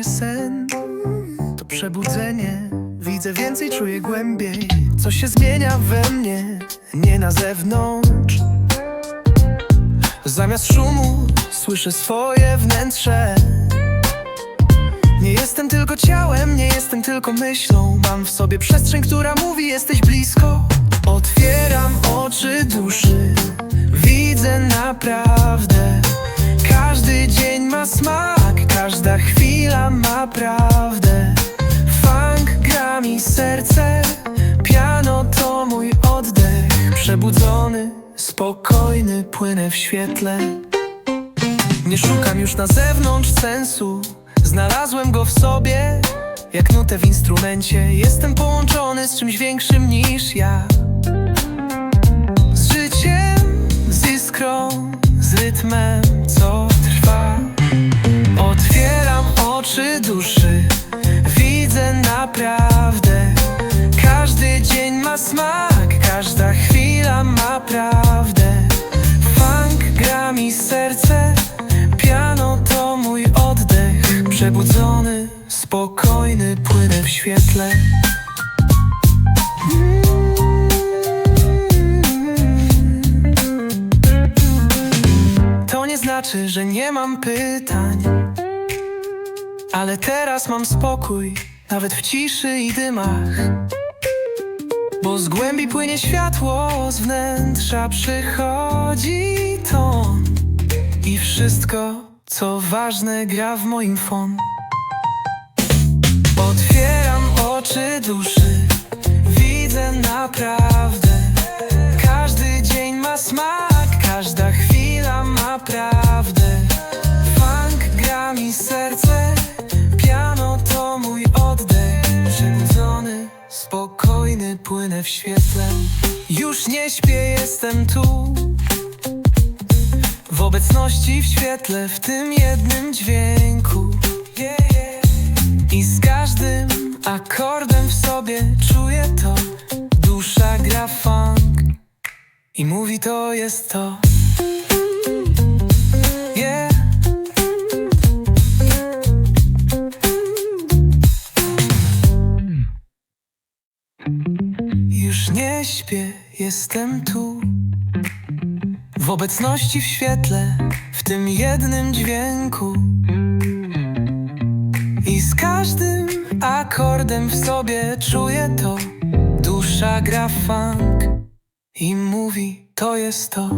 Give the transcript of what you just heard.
nie sen, to przebudzenie. Widzę więcej, czuję głębiej. Co się zmienia we mnie, nie na zewnątrz. Zamiast szumu słyszę swoje wnętrze. Nie jestem tylko ciałem, nie jestem tylko myślą. Mam w sobie przestrzeń, która mówi: jesteś blisko. Otwieram oczy duszy, widzę naprawdę. Każdy dzień ma smak, każda chwila ma prawdę. Funk gra mi serce, piano to mój oddech. Przebudzony, spokojny, płynę w świetle. Nie szukam już na zewnątrz sensu Znalazłem go w sobie Jak nutę w instrumencie Jestem połączony z czymś większym niż ja Przebudzony, spokojny, płynę w świetle. To nie znaczy, że nie mam pytań Ale teraz mam spokój Nawet w ciszy i dymach. Bo z głębi płynie światło, z wnętrza przychodzi ton I wszystko, co ważne, gra w moim fon. Otwieram oczy duszy, widzę naprawdę. Każdy dzień ma smak, każda chwila ma prawdę. Funk gra mi serce, piano to mój oddech. Przebudzony, spokojny, płynę w świetle. Już nie śpię, jestem tu obecności w świetle, w tym jednym dźwięku. I z każdym akordem w sobie czuję to. Dusza gra funk i mówi to jest to. Już nie śpię, jestem tu W obecności w świetle, w tym jednym dźwięku. I z każdym akordem w sobie czuję to. Dusza gra funk i mówi to jest to